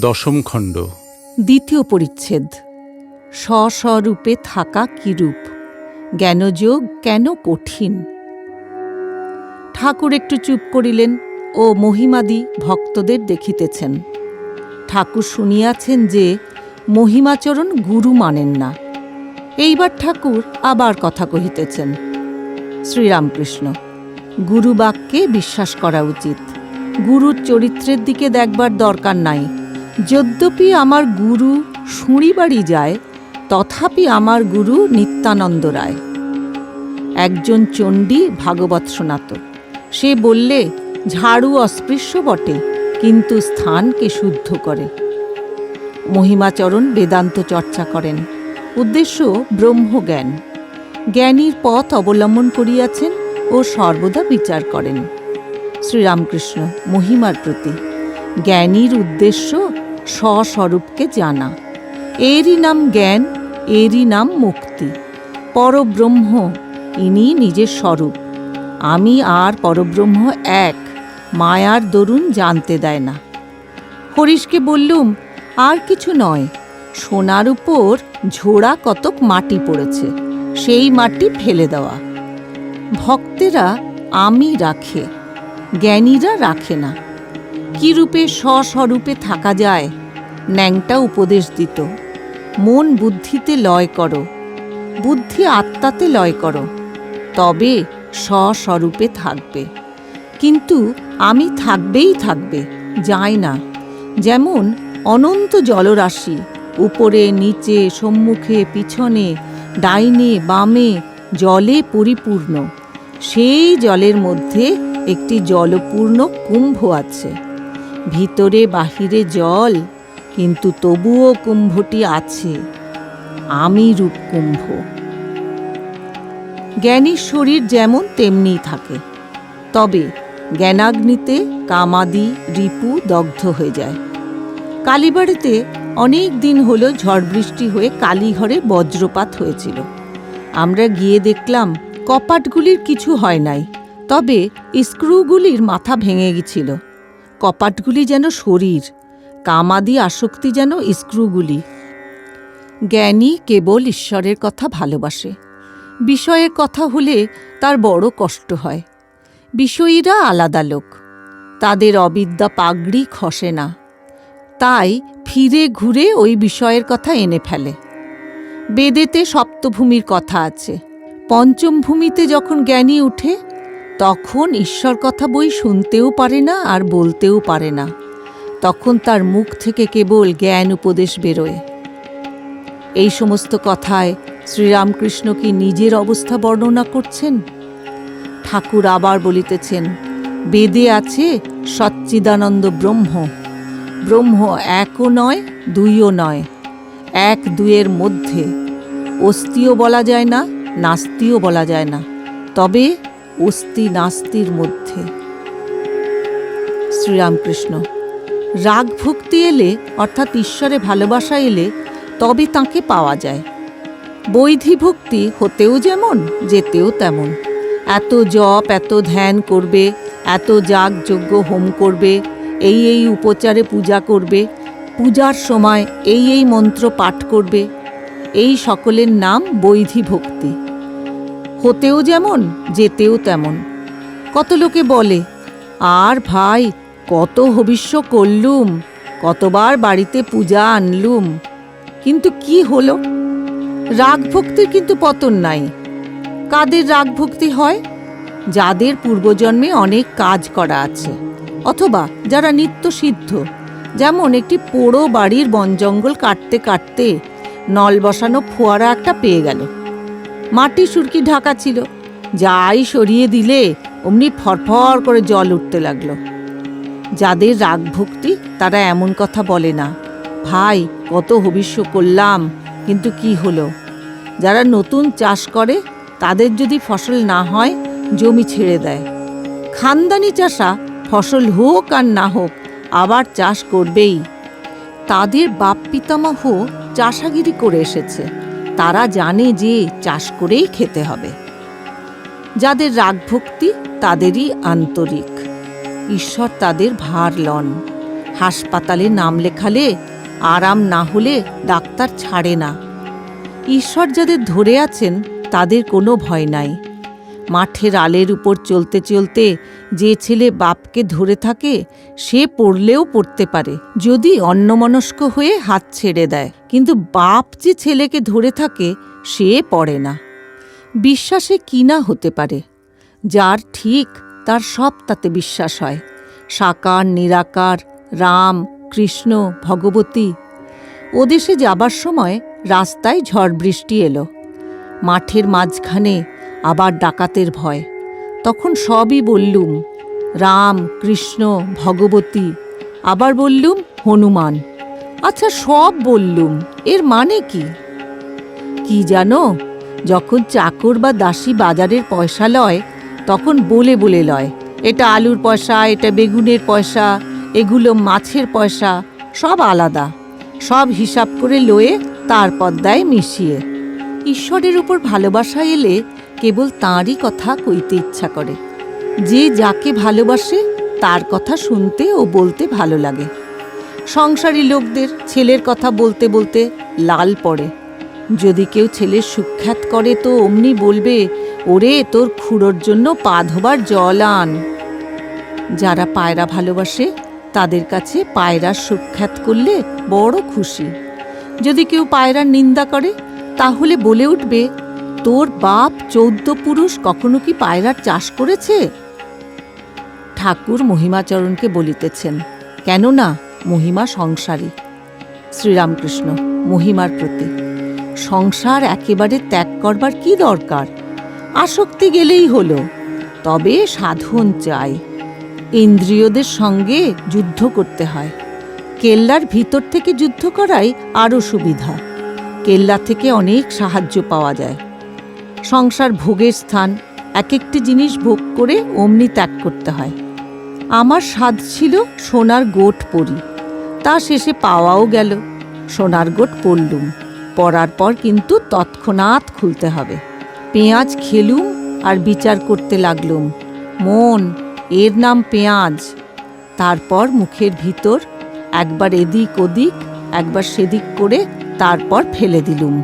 দশম খণ্ড। দ্বিতীয় পরিচ্ছেদ। স্বস্বরূপে থাকা কিরূপ জ্ঞানযোগ কেন কঠিন? ঠাকুর একটু চুপ করিলেন ও মহিমাদি ভক্তদের দেখিতেছেন। ঠাকুর শুনিয়াছেন যে মহিমাচরণ গুরু মানেন না। এইবার ঠাকুর আবার কথা কহিতেছেন, শ্রীরামকৃষ্ণ গুরু বাক্যে বিশ্বাস করা উচিত। গুরুর চরিত্রের দিকে দেখবার দরকার নাই। যদ্যপি আমার গুরু শুঁড়িবাড়ি যায়, তথাপি আমার গুরু নিত্যানন্দ রায়। একজন চণ্ডী ভাগবত শোনাত। সে বললে, ঝাড়ু অস্পৃশ্য বটে, কিন্তু স্থানকে শুদ্ধ করে। মহিমাচরণ বেদান্ত চর্চা করেন। উদ্দেশ্য ব্রহ্মজ্ঞান। জ্ঞানীর পথ অবলম্বন করিয়াছেন ও সর্বদা বিচার করেন। শ্রীরামকৃষ্ণ মহিমার প্রতি। জ্ঞানীর উদ্দেশ্য স্বস্বরূপকে জানা। এরই নাম জ্ঞান, এরই নাম মুক্তি। পরব্রহ্ম ইনি নিজের স্বরূপ। আমি আর পরব্রহ্ম এক, মায়ার দরুন জানতে দেয় না। হরিশকে বললুম, আর কিছু নয়। সোনার উপর ঝোড়া কতক মাটি পড়েছে, সেই মাটি ফেলে দেওয়া। ভক্তেরা আমি রাখে, জ্ঞানীরা রাখে না। কি রূপে স্বস্বরূপে থাকা যায়? ন্যাংটা উপদেশ দিত, মন বুদ্ধিতে লয় করো, বুদ্ধি আত্মাতে লয় করো, তবে স্বস্বরূপে থাকবে। কিন্তু আমি থাকবেই থাকবে, যায় না। যেমন অনন্ত জলরাশি, উপরে, নিচে, সম্মুখে, পিছনে, ডাইনে, বামে, জলে পরিপূর্ণ। সেই জলের মধ্যে একটি জলপূর্ণ কুম্ভ আছে। ভিতরে বাহিরে জল, কিন্তু তবুও কুম্ভটি আছে। আমি রূপ কুম্ভ জ্ঞানীর শরীর যেমন তেমনি থাকে। তবে জ্ঞানাগ্নিতে কামাদি, রিপু দগ্ধ হয়ে যায়। কালীবাড়িতে অনেক দিন হলো ঝড় বৃষ্টি হয়ে কালীঘরে বজ্রপাত হয়েছিল। আমরা গিয়ে দেখলাম, কপাটগুলির কিছু হয় নাই, তবে স্ক্রুগুলির মাথা ভেঙে গেছিল কপাটগুলি যেন শরীর, কামাদি আসক্তি যেন স্ক্রুগুলি। জ্ঞানী কেবল ঈশ্বরের কথা ভালোবাসে। বিষয়ের কথা হলে তার বড় কষ্ট হয়। বিষয়ীরা আলাদা লোক। তাদের অবিদ্যা পাগড়ি খসে না। তাই ফিরে ঘুরে ওই বিষয়ের কথা এনে ফেলে। বেদেতে সপ্তভূমির কথা আছে। পঞ্চম ভূমিতে যখন জ্ঞানী উঠে তখন ঈশ্বর কথা বই শুনতেও পারে না আর বলতেও পারে না। তখন তার মুখ থেকে কেবল জ্ঞান উপদেশ বেরোয়। এই সমস্ত কথায় শ্রীরামকৃষ্ণ কি নিজের অবস্থা বর্ণনা করছেন? ঠাকুর আবার বলিতেছেন, বেদে আছে সচ্চিদানন্দ ব্রহ্ম। ব্রহ্ম একও নয়, দুইও নয়। এক দুয়ের মধ্যে। অস্তিও বলা যায় না, নাস্তিও বলা যায় না। তবে অস্তি নাস্তির মধ্যে। শ্রীরামকৃষ্ণ, রাগ ভক্তি এলে, অর্থাৎ ঈশ্বরে ভালোবাসা এলে, তবে তাকে পাওয়া যায়। বৈধি ভক্তি হতেও যেমন, যেতেও তেমন। এত জপ, এত ধ্যান করবে, এত যাগ যজ্ঞ হোম করবে, এই এই উপচারে পূজা করবে, পূজার সময় এই এই মন্ত্র পাঠ করবে, এই সকলের নাম বৈধি ভক্তি। হতেও যেমন, যেতেও তেমন। কত লোকে বলে, আর ভাই, কত হবিষ্য করলুম, কতবার বাড়িতে পূজা আনলুম। কিন্তু কি হলো? রাগ ভক্তির কিন্তু পতন নাই। কাদের রাগ ভক্তি হয়? যাদের পূর্বজন্মে অনেক কাজ করা আছে, অথবা যারা নিত্য সিদ্ধ। যেমন একটি পোড়ো বাড়ির বন জঙ্গল কাটতে কাটতে নল বসানো ফোয়ারা একটা পেয়ে গেল। মাটি সুরকি ঢাকা ছিল। যাই সরিয়ে দিলে, অমনি ফরফর করে জল উঠতে লাগল। যাদের রাগ ভক্তি, তারা এমন কথা বলে না। ভাই, কত হবিষ্য করলাম, কিন্তু কি হলো? যারা নতুন চাষ করে, তাদের যদি ফসল না হয়, জমি ছেড়ে দেয়। খানদানি চাষা, ফসল হোক আর না হোক, আবার চাষ করবেই। তাদের বাপ পিতামহ চাষাগিরি করে এসেছে। তারা জানে যে চাষ করেই খেতে হবে। যাদের রাগ ভক্তি তাদেরই আন্তরিক। ঈশ্বর তাদের ভার লন। হাসপাতালে নাম লেখালে আরাম না হলে ডাক্তার ছাড়ে না। ঈশ্বর যাদের ধরে আছেন, তাদের কোনো ভয় নাই। মাঠের আলের উপর চলতে চলতে যে ছেলে বাপকে ধরে থাকে, সে পড়লেও পড়তে পারে। যদি অন্যমনস্ক হয়ে হাত ছেড়ে দেয়, কিন্তু বাপ যে ছেলেকে ধরে থাকে, সে পড়ে না। বিশ্বাসে কি না হতে পারে। যার ঠিক, তার সব তাতে বিশ্বাস হয়। সাকার, নিরাকার, রাম, কৃষ্ণ, ভগবতী। ওদেশে যাবার সময় রাস্তায় ঝড় বৃষ্টি এলো। মাঠের মাঝখানে আবার ডাকাতের ভয়। তখন সবই বললুম, রাম, কৃষ্ণ, ভগবতী। আবার বললুম, হনুমান। আচ্ছা সব বললুম, এর মানে কি? কি জানো, যখন চাকর বা দাসী বাজারের পয়সা লয়, তখন বলে বলে লয়, এটা আলুর পয়সা, এটা বেগুনের পয়সা, এগুলো মাছের পয়সা, সব আলাদা। সব হিসাব করে লয়ে তারপর দেয় মিশিয়ে। ঈশ্বরের উপর ভালোবাসা এলে কেবল তাঁরই কথা কইতে ইচ্ছা করে। যে যাকে ভালোবাসে, তার কথা শুনতে ও বলতে ভালো লাগে। সংসারী লোকদের ছেলের কথা বলতে বলতে লাল পড়ে। যদি কেউ ছেলের সুখ্যাত করে তো অমনি বলবে, ওরে, তোর খুঁড়োর জন্য পা ধোবার জল আন। যারা পায়রা ভালোবাসে, তাদের কাছে পায়রার সুখ্যাত করলে বড় খুশি। যদি কেউ পায়রার নিন্দা করে, তাহলে বলে উঠবে তোর বাপ চৌদ্দ পুরুষ কখনো কি পায়রার চাষ করেছে? ঠাকুর মহিমাচরণকে বলিতেছেন, কেননা মহিমা সংসারী। শ্রীরামকৃষ্ণ, মহিমার প্রতি, সংসার একেবারে ত্যাগ করবার কি দরকার? আসক্তি গেলেই হলো, তবে সাধন চাই। ইন্দ্রিয়দের সঙ্গে যুদ্ধ করতে হয়। কেল্লার ভিতর থেকে যুদ্ধ করাই আরও সুবিধা। কেল্লা থেকে অনেক সাহায্য পাওয়া যায়। সংসার ভোগের স্থান। এক একটি জিনিস ভোগ করে অমনি ত্যাগ করতে হয়। আমার স্বাদ ছিল সোনার গোট পরি। তা শেষে পাওয়াও গেল। সোনার গোট পরলুম। পরার পর কিন্তু তৎক্ষণাৎ খুলতে হবে। পেঁয়াজ খেলুম আর বিচার করতে লাগলুম। মন, এর নাম পেঁয়াজ। তারপর মুখের ভিতর একবার এদিক ওদিক, একবার সেদিক করে, তারপর ফেলে দিলুম।